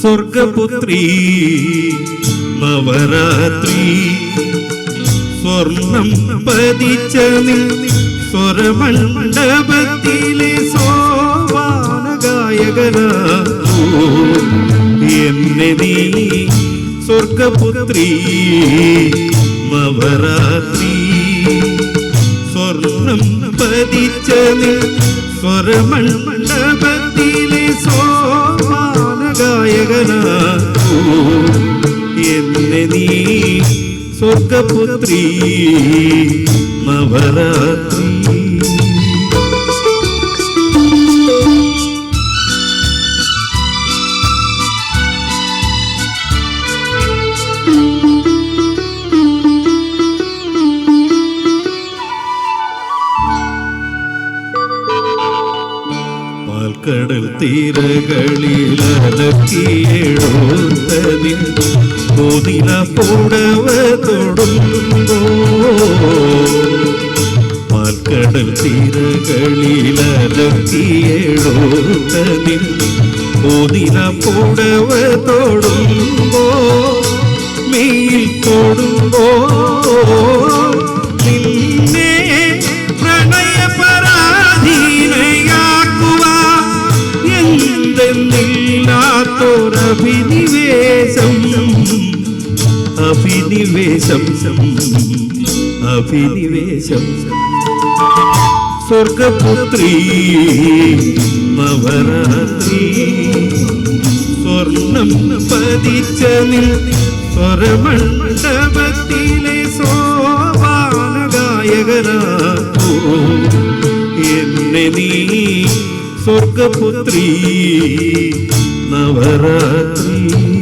സ്വർഗപുത്രി നവരാത്രി. സ്വർണം പതിച്ച സ്വരമണ്ഡപത്തിലെ സോപാന ഗായകനാ എന്നെ നീ സ്വർഗപുത്രി നവരാത്രി. സ്വർണം പതിച്ച സ്വരമണ്ഡപത്തിലെ സോപാന ഗായകനാ. എന്നെ നീ സ്വർഗപുത്രീ നവരാത്രി പാൽക്കടൽ തീരകളിൽ അലക്കിയെഴുത്തതിൽ കോതില പുടവ തൊടുമ്പോ പാൽക്കടൽ തീരകളിൽ അലക്കിയെഴുത്തതിൽ പൂടവ പുടവ തൊടുമ്പോ മെയിൽ തൊടുമ്പോ അഭിനിവേശം. അഭിനിവേശം. സ്വർഗപുത്രി നവരാത്രി. സ്വർണം പതിച്ച നിൽ സ്വരമണ്ഡപത്തിലെ സോപാന ഗായകനാക്കൂ എന്നെ നീ സ്വർഗപുത്രി നവരാത്രി.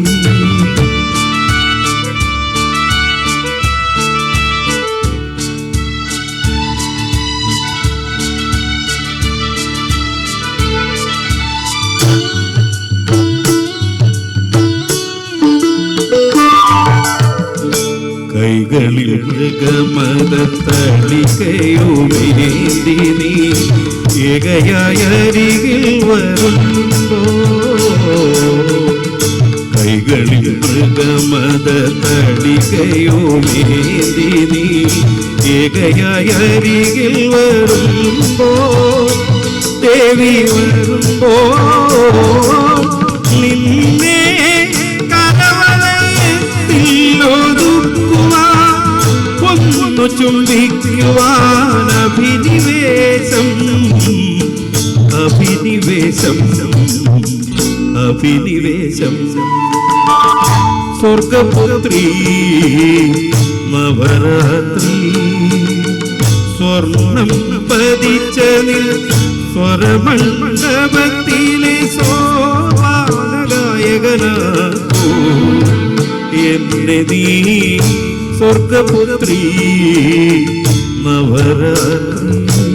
കൈകളിൽ മൃഗമത തളികയുമേന്തി നീ ഏകയായ അരികിൽ കൈകളിൽ മൃഗമത തളികയുമേന്തി നീ ഏകയായ അരികിൽ വരുമ്പോ ദേവി വരുമ്പോ നിന്നെ ചുംബിക്കുവാൻ അഭിനിവേശം. അഭിനിവേശം. സ്വർഗപുത്രി നവരാത്രി. സ്വർണം പതിച്ച സ്വരമണ്ഡപത്തിലെ സോപാന ഗായകനാക്കൂ എന്നെ നീ സ്വർഗപുത്രീ നവരാത്രി